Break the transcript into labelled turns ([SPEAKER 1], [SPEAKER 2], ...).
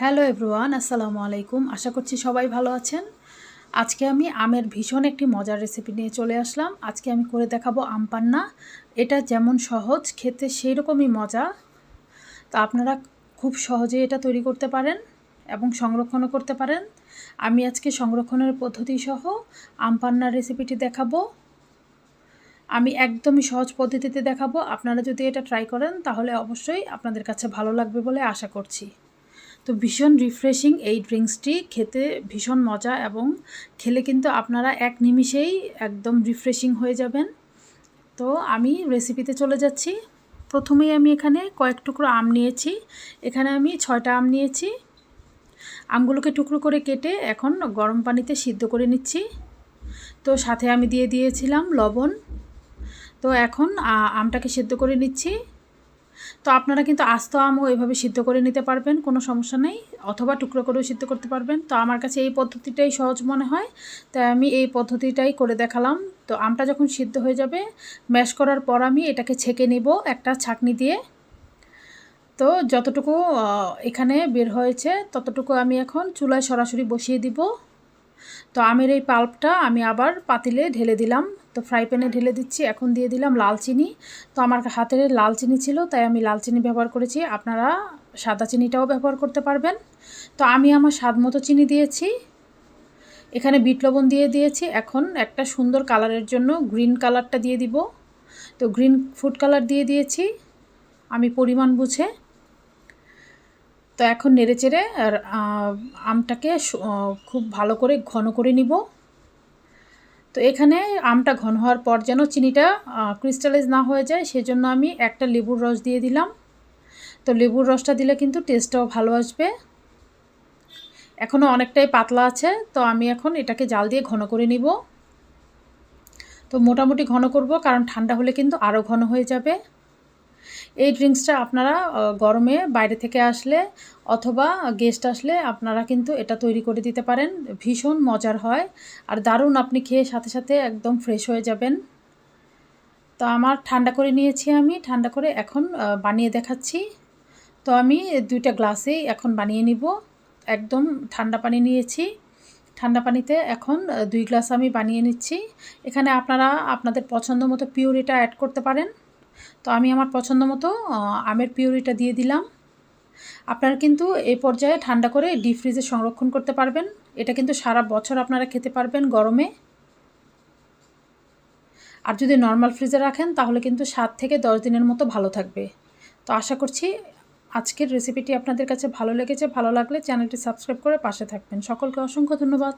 [SPEAKER 1] Hello everyone, আসসালামু আলাইকুম। আশা করছি সবাই ভালো আছেন। আজকে আমি আমের ভীষণ একটি মজার রেসিপি নিয়ে চলে আসলাম। আজকে আমি করে দেখাবো আম পান্না। এটা যেমন সহজ, খেতে সেই রকমই মজা। তা আপনারা খুব সহজে এটা তৈরি করতে পারেন এবং সংরক্ষণও করতে পারেন। আমি আজকে সংরক্ষণের পদ্ধতি সহ আম পান্নার রেসিপিটি দেখাবো। আমি একদমই সহজ পদ্ধতিতে দেখাবো। আপনারা যদি এটা ট্রাই করেন, তাহলে অবশ্যই আপনাদের কাছে ভালো লাগবে বলে আশা করছি। তো ভীষণ রিফ্রেশিং এই ড্রিঙ্কসটি খেতে ভীষণ মজা এবং খেলে কিন্তু আপনারা এক নিমিষেই একদম রিফ্রেশিং হয়ে যাবেন। তো আমি রেসিপিতে চলে যাচ্ছি। প্রথমেই আমি এখানে কয়েক টুকরো আম নিয়েছি। এখানে আমি ছয়টা আম নিয়েছি। আমগুলোকে টুকরো করে কেটে এখন গরম পানিতে সিদ্ধ করে নিচ্ছি। তো সাথে আমি দিয়ে দিয়েছিলাম লবণ। তো এখন আমটাকে সিদ্ধ করে নিচ্ছি। তো আপনারা কিন্তু আস্ত আমও এভাবে সিদ্ধ করে নিতে পারবেন, কোনো সমস্যা নেই। অথবা টুকরো করেও সিদ্ধ করতে পারবেন। তো আমার কাছে এই পদ্ধতিটাই সহজ মনে হয়, তাই আমি এই পদ্ধতিটাই করে দেখালাম। তো আমটা যখন সিদ্ধ হয়ে যাবে, ম্যাশ করার পর আমি এটাকে ছেঁকে নিব একটা ছাকনি দিয়ে। তো যতটুকু এখানে বের হয়েছে, ততটুকু আমি এখন চুলায় সরাসরি বসিয়ে দিব। তো আমের এই পাল্পটা আমি আবার পাতিলে ঢেলে দিলাম। তো ফ্রাই প্যানে ঢেলে দিচ্ছি, এখন দিয়ে দিলাম লাল চিনি। তো আমার হাতের লাল চিনি ছিল, তাই আমি লাল চিনি ব্যবহার করেছি। আপনারা সাদা চিনিটাও ব্যবহার করতে পারবেন। তো আমি আমার স্বাদ মতো চিনি দিয়েছি। এখানে বিট লবণ দিয়ে দিয়েছি। এখন একটা সুন্দর কালারের জন্য গ্রিন কালারটা দিয়ে দিব। তো গ্রিন ফুড কালার দিয়ে দিয়েছি। আমি পরিমাণ বুঝে তো এখন নেড়ে চেড়ে আর আমটাকে খুব ভালো করে ঘন করে নিব। তো এখানে আমটা ঘন হওয়ার পর যেন চিনিটা ক্রিস্টালাইজ না হয়ে যায়, সেজন্য আমি একটা লেবুর রস দিয়ে দিলাম। তো লেবুর রসটা দিলে কিন্তু টেস্টটাও ভালো আসবে। এখনও অনেকটাই পাতলা আছে, তো আমি এখন এটাকে জাল দিয়ে ঘন করে নিব। তো মোটামুটি ঘন করব, কারণ ঠান্ডা হলে কিন্তু আরও ঘন হয়ে যাবে। এই ড্রিঙ্কসটা আপনারা গরমে বাইরে থেকে আসলে অথবা গেস্ট আসলে আপনারা কিন্তু এটা তৈরি করে দিতে পারেন। ভীষণ মজার হয়। আর দারুণ আপনি খেয়ে সাথে সাথে একদম ফ্রেশ হয়ে যাবেন। তো আমার ঠান্ডা করে নিয়েছি আমি। ঠান্ডা করে এখন বানিয়ে দেখাচ্ছি। তো আমি দুইটা গ্লাসেই এখন বানিয়ে নিব। একদম ঠান্ডা পানি নিয়েছি। ঠান্ডা পানিতে এখন দুই গ্লাস আমি বানিয়ে নিচ্ছি। এখানে আপনারা, আপনাদের পছন্দ মতো পিউরিটা অ্যাড করতে পারেন। তো আমি আমার পছন্দ মতো আমের পিউরিটা দিয়ে দিলাম। আপনারা কিন্তু এই পর্যায়ে ঠান্ডা করে ডিপ ফ্রিজে সংরক্ষণ করতে পারবেন। এটা কিন্তু সারা বছর আপনারা খেতে পারবেন গরমে। আর যদি নর্মাল ফ্রিজে রাখেন, তাহলে কিন্তু সাত থেকে দশ দিনের মতো ভালো থাকবে। তো আশা করছি আজকের রেসিপিটি আপনাদের কাছে ভালো লেগেছে, ভালো লাগলে চ্যানেলটি সাবস্ক্রাইব করে পাশে থাকবেন। সকলকে অসংখ্য ধন্যবাদ।